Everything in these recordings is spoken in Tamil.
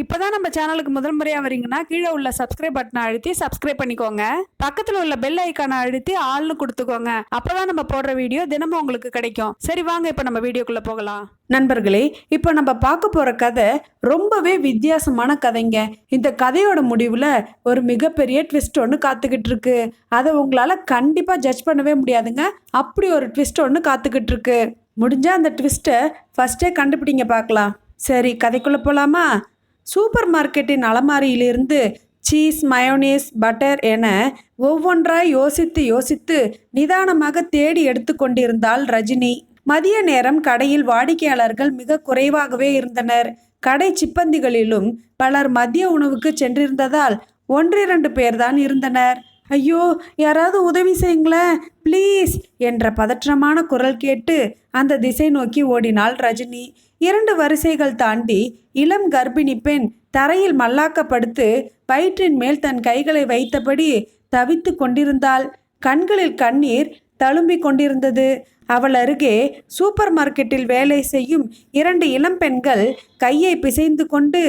இப்போ தான் நம்ம சேனலுக்கு முதல் முறையாக வரீங்கன்னா கீழே உள்ள சப்ஸ்கிரைப் பட்டனை அழுத்தி சப்ஸ்கிரைப் பண்ணிக்கோங்க. பக்கத்தில் உள்ள பெல் ஐக்கானை அழுத்தி ஆள்னு கொடுத்துக்கோங்க. அப்பதான் நம்ம போடுற வீடியோ தினமும் உங்களுக்கு கிடைக்கும். சரி வாங்க இப்போ நம்ம வீடியோக்குள்ளே போகலாம். நண்பர்களே இப்போ நம்ம பார்க்க போகிற கதை ரொம்பவே வித்தியாசமான கதைங்க. இந்த கதையோட முடிவில் ஒரு மிகப்பெரிய ட்விஸ்ட் ஒன்று காத்துக்கிட்டு இருக்கு. அதை உங்களால் கண்டிப்பாக ஜட்ஜ் பண்ணவே முடியாதுங்க. அப்படி ஒரு ட்விஸ்ட் ஒன்று காத்துக்கிட்டு இருக்கு. முடிஞ்சால் அந்த ட்விஸ்ட்டை ஃபஸ்ட்டே கண்டுபிடிங்க பார்க்கலாம். சரி கதைக்குள்ளே போகலாமா சூப்பர் மார்க்கெட்டின் அலமாரியிலிருந்து சீஸ் மயோனீஸ் பட்டர் என ஒவ்வொன்றாய் யோசித்து யோசித்து நிதானமாக தேடி எடுத்துக்கொண்டிருந்தாள் ரஜினி. மதிய நேரம் கடையில் வாடிக்கையாளர்கள் மிக குறைவாகவே இருந்தனர். கடை சிப்பந்திகளிலும் பலர் மதிய உணவுக்கு சென்றிருந்ததால் ஒன்றிரண்டு பேர்தான் இருந்தனர். ஐயோ யாராவது உதவி செய்யுங்களேன் ப்ளீஸ் என்ற பதற்றமான குரல் கேட்டு அந்த திசை நோக்கி ஓடினாள் ரஜினி. இரண்டு வரிசைகள் தாண்டி இளம் கர்ப்பிணி பெண் தரையில் மல்லாக்கப்படுத்து வயிற்றின் மேல் தன் கைகளை வைத்தபடி தவித்து கொண்டிருந்தாள். கண்களில் கண்ணீர் தழும்பிக் கொண்டிருந்தது. அவள் அருகே சூப்பர் மார்க்கெட்டில் வேலை செய்யும் இரண்டு இளம் பெண்கள் கையை பிசைந்து கொண்டு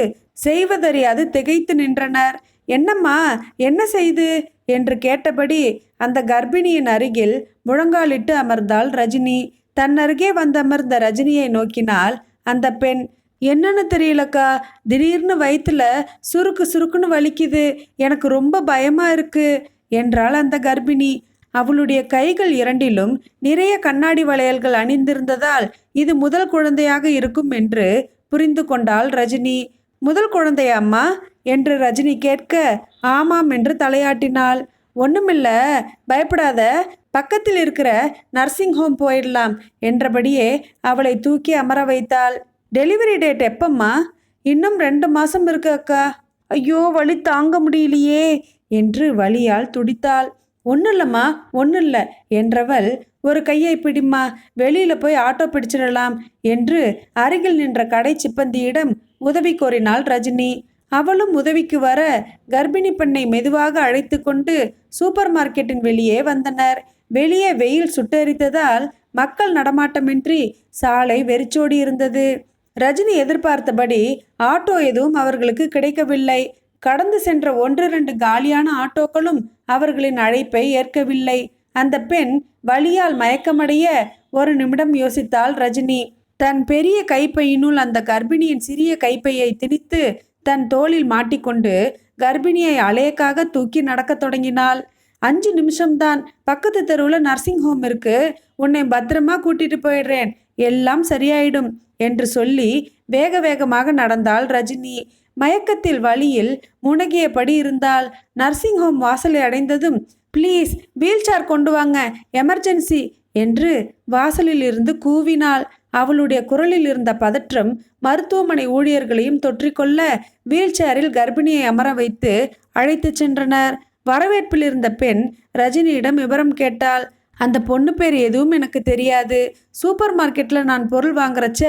செய்வதறியாது திகைத்து நின்றனர். என்னம்மா என்ன செய்து? என்று கேட்டபடி அந்த கர்ப்பிணியின் அருகில் முழங்காலிட்டு அமர்ந்தாள் ரஜினி. தன்னருகே வந்தமர்ந்த ரஜினியை நோக்கினால் அந்த பெண் என்னன்னு தெரியலக்கா? திடீர்னு வயிற்றுல சுருக்கு சுருக்குன்னு வலிக்குது. எனக்கு ரொம்ப பயமா இருக்கு என்றாள் அந்த கர்ப்பிணி. அவளுடைய கைகள் இரண்டிலும் நிறைய கண்ணாடி வளையல்கள் அணிந்திருந்ததால் இது முதல் குழந்தையாக இருக்கும் என்று புரிந்து கொண்டாள் ரஜினி. முதல் குழந்தையாம்மா என்று ரஜினி கேட்க ஆமாம் என்று தலையாட்டினாள். ஒண்ணுமில்ல பயப்படாத. பக்கத்தில் இருக்கிற நர்சிங் ஹோம் போயிடலாம் என்றபடியே அவளை தூக்கி அமர வைத்தாள். டெலிவரி டேட் எப்பம்மா? இன்னும் ரெண்டு மாசம் இருக்கு அக்கா. ஐயோ வலி தாங்க முடியலையே என்று வலியால் துடித்தாள். ஒன்றும் இல்லைம்மா ஒன்றும் இல்லை என்றவள் ஒரு கையை பிடிம்மா வெளியில போய் ஆட்டோ பிடிச்சிடலாம் என்று அருகில் நின்ற கடை சிப்பந்தியிடம் உதவி கோரினாள் ரஜினி. அவளும் உதவிக்கு வர கர்ப்பிணி பெண்ணை மெதுவாக அழைத்து கொண்டு சூப்பர் மார்க்கெட்டின் வெளியே வந்தனர். வெளியே வெயில் சுட்டெரித்ததால் மக்கள் நடமாட்டமின்றி சாலை வெறிச்சோடி இருந்தது. ரஜினி எதிர்பார்த்தபடி ஆட்டோ எதுவும் அவர்களுக்கு கிடைக்கவில்லை. கடந்து சென்ற ஒன்று ரெண்டு காலியான ஆட்டோக்களும் அவர்களின் அழைப்பை ஏற்கவில்லை. அந்த பெண் வலியால் மயக்கமடைய ஒரு நிமிடம் யோசித்தாள் ரஜினி. தன் பெரிய கைப்பையினுள் அந்த கர்ப்பிணியின் சிறிய கைப்பையை திணித்து தன் தோளில் மாட்டிக்கொண்டு கர்ப்பிணியை அலையக்காக தூக்கி நடக்கத் தொடங்கினாள். அஞ்சு நிமிஷம்தான். பக்கத்து தெருவில் நர்சிங் ஹோம் இருக்கு. உன்னை பத்திரமா கூட்டிட்டு போயிடுறேன். எல்லாம் சரியாயிடும் என்று சொல்லி வேக வேகமாக நடந்தாள் ரஜினி. மயக்கத்தில் வழியில் முனகியபடி இருந்தால் நர்சிங் ஹோம் வாசலை அடைந்ததும் ப்ளீஸ் வீல் சேர் கொண்டு வாங்க. எமர்ஜென்சி. என்று வாசலில் இருந்து கூவினாள். அவளுடைய குரலில் இருந்த பதற்றம் மருத்துவமனை ஊழியர்களையும் தொற்றிக்கொள்ள வீல் சேரில் கர்ப்பிணியை அமர வைத்து அழைத்துச் சென்றனர். வரவேற்பில் இருந்த பெண் ரஜினியிடம் விவரம் கேட்டாள். அந்த பொண்ணு பேர் எதுவும் எனக்கு தெரியாது. சூப்பர் மார்க்கெட்டில் நான் பொருள் வாங்குறச்ச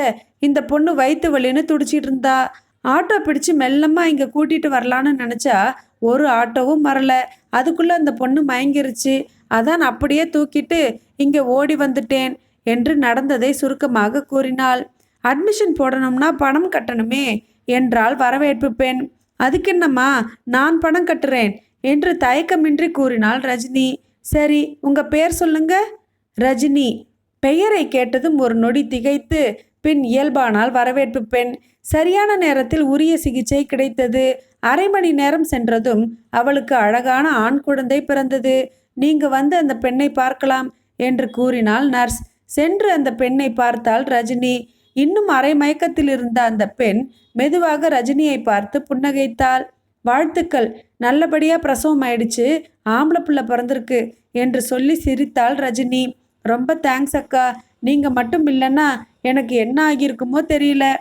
இந்த பொண்ணு வயிற்று வலின்னு துடிச்சிட்டு இருந்தா. ஆட்டோ பிடிச்சு மெல்லமா இங்கே கூட்டிட்டு வரலான்னு நினச்சா ஒரு ஆட்டோவும் வரல. அதுக்குள்ளே அந்த பொண்ணு மயங்கிருச்சு. அதான் அப்படியே தூக்கிட்டு இங்கே ஓடி வந்துட்டேன் என்று நடந்ததை சுருக்கமாக கூறினாள். அட்மிஷன் போடணும்னா பணம் கட்டணுமே என்றால் வரவேற்பு பெண். அதுக்கென்னம்மா நான் பணம் கட்டுறேன் என்று தயக்கமின்றி கூறினாள் ரஜினி. சரி உங்க பெயர் சொல்லுங்க? ரஜினி. பெயரை கேட்டதும் ஒரு நொடி திகைத்து பின் இயல்பானால் வரவேற்பு பெண். சரியான நேரத்தில் உரிய சிகிச்சை கிடைத்தது. அரை மணி நேரம் சென்றதும் அவளுக்கு அழகான ஆண் குழந்தை பிறந்தது. நீங்க வந்து அந்த பெண்ணை பார்க்கலாம் என்று கூறினாள் நர்ஸ். சென்று அந்த பெண்ணை பார்த்தாள் ரஜினி. இன்னும் அரை மயக்கத்தில் இருந்த அந்த பெண் மெதுவாக ரஜினியை பார்த்து புன்னகைத்தாள். வாழ்த்துக்கள். நல்லபடியா பிரசவம் ஆயிடுச்சு. ஆம்பளை பிள்ளை பிறந்திருக்கு என்று சொல்லி சிரித்தாள் ரஜினி. ரொம்ப தேங்க்ஸ் அக்கா. நீங்க மட்டும் இல்லைன்னா எனக்கு என்ன ஆகியிருக்குமோ தெரியல.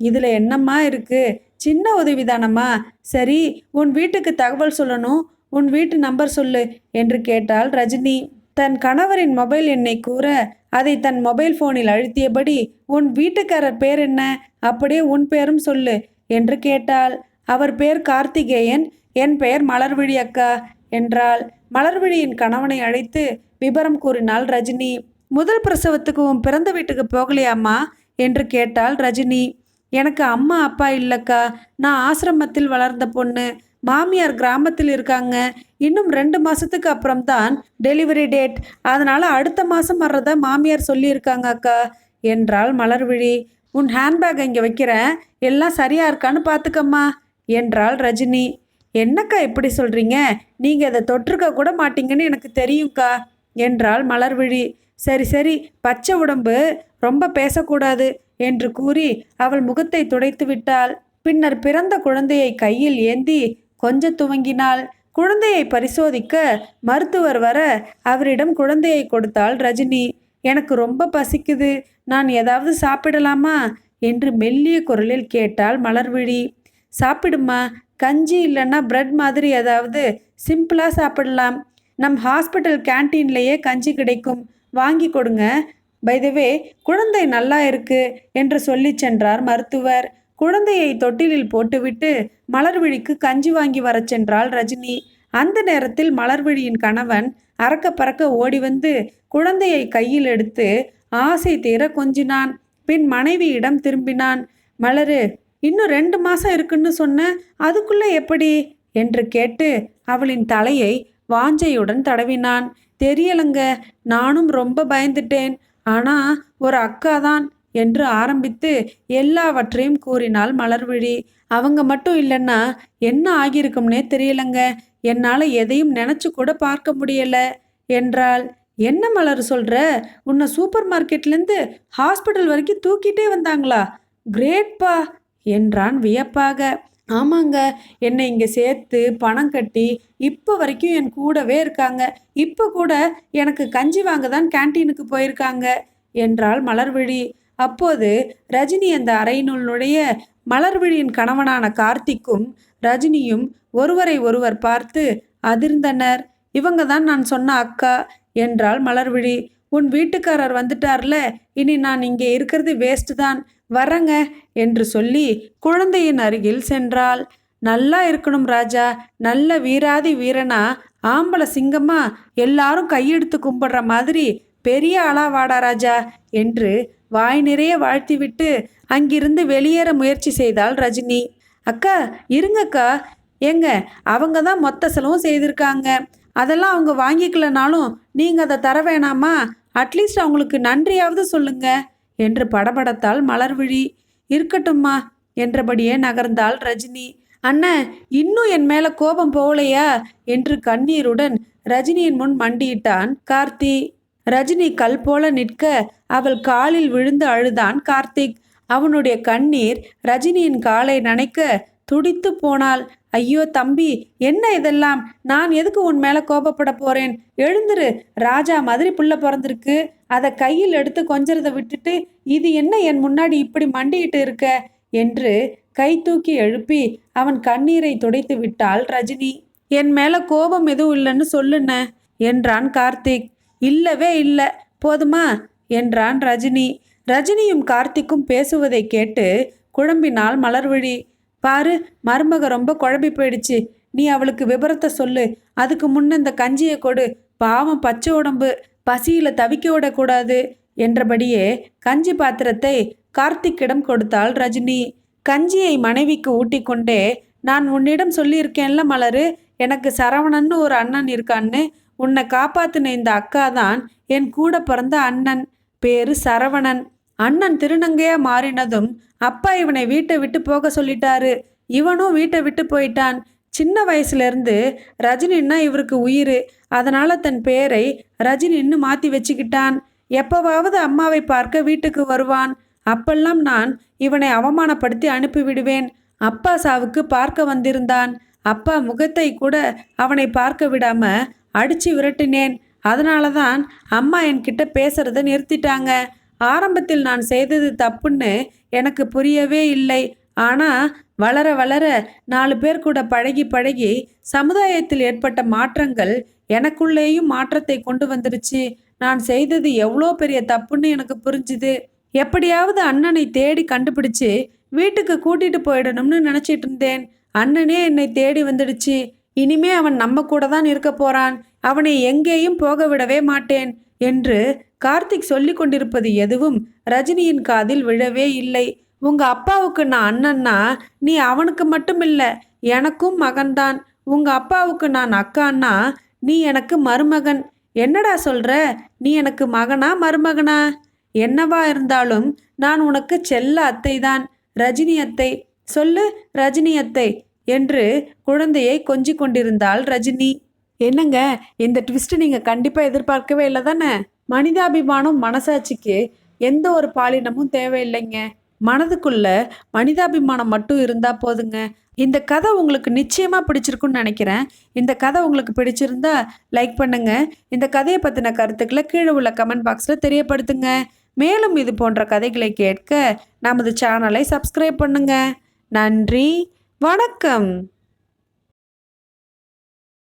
இதுல என்னம்மா இருக்கு? சின்ன உதவிதானம்மா? சரி உன் வீட்டுக்கு தகவல் சொல்லணும். உன் வீட்டு நம்பர் சொல்லு என்று கேட்டாள் ரஜினி. தன் கணவரின் மொபைல் எண்ணை கூற அதை தன் மொபைல் போனில் அழுத்தியபடி உன் வீட்டுக்காரர் பேர் என்ன? அப்படியே உன் பேரும் சொல்லு என்று கேட்டாள். அவர் பேர் கார்த்திகேயன் என் பெயர் மலர்விழி அக்கா என்றாள். மலர்விழியின் கணவனை அழைத்து விபரம் கூறினாள் ரஜினி. முதல் பிரசவத்துக்கு உன் பிறந்த வீட்டுக்கு போகலையாம்மா? என்று கேட்டாள் ரஜினி. எனக்கு அம்மா அப்பா இல்லைக்கா. நான் ஆசிரமத்தில் வளர்ந்த பொண்ணு. மாமியார் கிராமத்தில் இருக்காங்க. இன்னும் ரெண்டு மாதத்துக்கு அப்புறம் தான் டெலிவரி டேட் அதனால் அடுத்த மாதம் வர்றத மாமியார் சொல்லியிருக்காங்க அக்கா. என்றாள் மலர்விழி. உன் ஹேண்ட்பேக் இங்கே வைக்கிறேன். எல்லாம் சரியா இருக்கான்னு பார்த்துக்கம்மா என்றாள் ரஜினி. என்னக்கா இப்படி சொல்கிறீங்க நீங்கள் இதை தொற்றுக்க கூட மாட்டீங்கன்னு எனக்கு தெரியும்க்கா என்றாள் மலர்விழி. சரி சரி பச்சை உடம்பு. ரொம்ப பேசக்கூடாது. என்று கூறி அவள் முகத்தை துடைத்து விட்டாள். பின்னர் பிறந்த குழந்தையை கையில் ஏந்தி கொஞ்ச துவங்கினாள். குழந்தையை பரிசோதிக்க மருத்துவர் வர அவரிடம் குழந்தையை கொடுத்தாள் ரஜினி. எனக்கு ரொம்ப பசிக்குது. நான் ஏதாவது சாப்பிடலாமா? என்று மெல்லிய குரலில் கேட்டாள் மலர்விழி. சாப்பிடுமா கஞ்சி இல்லைன்னா பிரெட் மாதிரி ஏதாவது சிம்பிளாக சாப்பிடலாம். நம் ஹாஸ்பிட்டல் கேன்டீன்லேயே கஞ்சி கிடைக்கும். வாங்கி கொடுங்க. பைதவே குழந்தை நல்லா இருக்கு என்று சொல்லி சென்றார் மருத்துவர். குழந்தையை தொட்டிலில் போட்டுவிட்டு மலர்விழிக்கு கஞ்சி வாங்கி வரச் சென்றாள் ரஜினி. அந்த நேரத்தில் மலர்விழியின் கணவன் அறக்க பறக்க ஓடி வந்து குழந்தையை கையில் எடுத்து ஆசை தீர கொஞ்சினான். பின் மனைவியிடம் திரும்பினான். மலரு இன்னும் ரெண்டு மாசம் இருக்குன்னு சொன்ன அதுக்குள்ள எப்படி? என்று கேட்டு அவளின் தலையை வாஞ்சையுடன் தடவினான். தெரியலங்க நானும் ரொம்ப பயந்துட்டேன். ஆனா ஒரு அக்கா தான் என்று ஆரம்பித்து எல்லாவற்றையும் கூறினாள் மலர்விழி. அவங்க மட்டும் இல்லைன்னா என்ன ஆகியிருக்கும்னே தெரியலங்க. என்னால் எதையும் நினச்சி கூட பார்க்க முடியல என்றாள். என்ன மலர் சொல்கிற உன்னை சூப்பர் மார்க்கெட்லேருந்து ஹாஸ்பிட்டல் வரைக்கும் தூக்கிட்டே வந்தாங்களா? கிரேட்பா என்றான் வியப்பாக. ஆமாங்க. என்னை இங்கே சேர்த்து பணம் கட்டி இப்போ வரைக்கும் என் கூடவே இருக்காங்க. இப்போ கூட எனக்கு கஞ்சி வாங்க தான் கேன்டீனுக்கு போயிருக்காங்க. என்றாள் மலர்விழி. அப்போது ரஜினி அந்த அறையினுள் நுழைய மலர்விழியின் கணவனான கார்த்திக்கும் ரஜினியும் ஒருவரை ஒருவர் பார்த்து அதிர்ந்தனர். இவங்க தான் நான் சொன்ன அக்கா என்றாள் மலர்விழி. உன் வீட்டுக்காரர் வந்துட்டார்ல இனி நான் இங்கே இருக்கிறது வேஸ்ட் தான். வரங்க என்று சொல்லி குழந்தையின் அருகில் சென்றாள். நல்லா இருக்கணும் ராஜா நல்ல வீராதி வீரனா ஆம்பளை சிங்கமா எல்லாரும் கையெடுத்து கும்பிடுற மாதிரி பெரிய ஆளா வாடா ராஜா என்று வாய் நிறைய வாழ்த்திவிட்டு அங்கிருந்து வெளியேற முயற்சி செய்தாள் ரஜினி. அக்கா இருங்கக்கா. ஏங்க அவங்க தான் மொத்த செலவும் செய்திருக்காங்க. அதெல்லாம் அவங்க வாங்கிக்கலனாலும் நீங்கள் அதை தர வேணாமா? அட்லீஸ்ட் அவங்களுக்கு நன்றியாவது சொல்லுங்க என்று படபடத்தால் மலர்விழி இருக்கட்டும்மா என்றபடியே நகர்ந்தாள் ரஜினி. அண்ணன் இன்னும் என் மேல கோபம் போகலையா? என்று கண்ணீருடன் ரஜினியின் முன் மண்டியிட்டான் கார்த்தி. ரஜினி கல் போல நிற்க அவள் காலில் விழுந்து அழுதான் கார்த்திக். அவனுடைய கண்ணீர் ரஜினியின் காலை நனைக்க துடித்து போனாள். ஐயோ தம்பி என்ன இதெல்லாம்? நான் எதுக்கு உன் மேலே கோபப்பட போறேன்? எழுந்துரு. ராஜா மாதிரி புள்ள பிறந்திருக்கு. அதை கையில் எடுத்து கொஞ்சறத விட்டுட்டு இது என்ன என் முன்னாடி இப்படி மண்டிக்கிட்டு இருக்க? என்று கை தூக்கி எழுப்பி அவன் கண்ணீரை துடைத்து விட்டாள் ரஜினி. என் மேல கோபம் எதுவும் இல்லைன்னு சொல்லுன என்றான் கார்த்திக். இல்லவே இல்லை. போதுமா? என்றான் ரஜினி. ரஜினியும் கார்த்திக்கும் பேசுவதை கேட்டு குழம்பினாள் மலர்விழி. பாரு மருமக ரொம்ப குழம்பி போயிடுச்சு. நீ அவளுக்கு விபரத்தை சொல்லு. அதுக்கு முன்ன இந்த கஞ்சியை கொடு. பாவம் பச்சை உடம்பு. பசியில தவிக்க விடக்கூடாது என்றபடியே கஞ்சி பாத்திரத்தை கார்த்திக்கிடம் கொடுத்தாள் ரஜினி. கஞ்சியை மனைவிக்கு ஊட்டிக்கொண்டே நான் உன்னிடம் சொல்லியிருக்கேன்ல மலரு எனக்கு சரவணன்னு ஒரு அண்ணன் இருக்கான்னு. உன்னை காப்பாத்தின இந்த அக்கா தான் என் கூட பிறந்த அண்ணன். பேரு சரவணன். அண்ணன் திருநங்கையா மாறினதும் அப்பா இவனை வீட்டை விட்டு போக சொல்லிட்டாரு. இவனும் வீட்டை விட்டு போயிட்டான். சின்ன வயசுலேருந்து ரஜினின்னா இவருக்கு உயிர். அதனால் தன் பேரை ரஜினின்னு மாற்றி வச்சுக்கிட்டான். எப்போவாவது அம்மாவை பார்க்க வீட்டுக்கு வருவான். அப்பெல்லாம் நான் இவனை அவமானப்படுத்தி அனுப்பிவிடுவேன் அப்பா சாவுக்கு பார்க்க வந்திருந்தான். அப்பா முகத்தை கூட அவனை பார்க்க விடாம அடித்து விரட்டினேன். அதனால தான் அம்மா என்கிட்ட பேசுறத நிறுத்திட்டாங்க. ஆரம்பத்தில் நான் செய்தது தப்புன்னு எனக்கு புரியவே இல்லை. ஆனால் வளர வளர நாலு பேர் கூட பழகி பழகி சமுதாயத்தில் ஏற்பட்ட மாற்றங்கள் எனக்குள்ளேயும் மாற்றத்தை கொண்டு வந்துருச்சு நான் செய்தது எவ்வளோ பெரிய தப்புன்னு எனக்கு புரிஞ்சுது. எப்படியாவது அண்ணனை தேடி கண்டுபிடிச்சு வீட்டுக்கு கூட்டிட்டு போயிடணும்னு நினச்சிட்டு இருந்தேன். அண்ணனே என்னை தேடி வந்துடுச்சு. இனிமே அவன் நம்ம கூட தான் இருக்க போறான். அவனை எங்கேயும் போக விடவே மாட்டேன். என்று கார்த்திக் சொல்லிக் கொண்டிருப்பது எதுவும் ரஜினியின் காதில் விழவே இல்லை. உங்கள் அப்பாவுக்கு நான் அண்ணன்னா நீ அவனுக்கு மட்டும் இல்லை எனக்கும் மகன்தான். உங்கள் அப்பாவுக்கு நான் அக்கான்னா நீ எனக்கு மருமகன். என்னடா சொல்கிற நீ எனக்கு மகனா மருமகனா? என்னவா இருந்தாலும் நான் உனக்கு செல்ல அத்தை தான் ரஜினி அத்தை. சொல்லு ரஜினி அத்தை என்று குழந்தையை கொஞ்சிக் கொண்டிருந்தாள் ரஜினி. என்னங்க இந்த ட்விஸ்ட்டு நீங்கள் கண்டிப்பாக எதிர்பார்க்கவே இல்லை தானே? மனிதாபிமானம் மனசாட்சிக்கு எந்த ஒரு பாலினமும் தேவையில்லைங்க. மனதுக்குள்ள மனிதாபிமானம் மட்டும் இருந்தால் போதுங்க. இந்த கதை உங்களுக்கு நிச்சயமாக பிடிச்சிருக்குன்னு நினைக்கிறேன். இந்த கதை உங்களுக்கு பிடிச்சிருந்தா லைக் பண்ணுங்க. இந்த கதையை பற்றின கருத்துக்களை கீழே உள்ள கமெண்ட் பாக்ஸில் தெரியப்படுத்துங்க. மேலும் இது போன்ற கதைகளை கேட்க நமது சேனலை சப்ஸ்கிரைப் பண்ணுங்க. நன்றி. வணக்கம்.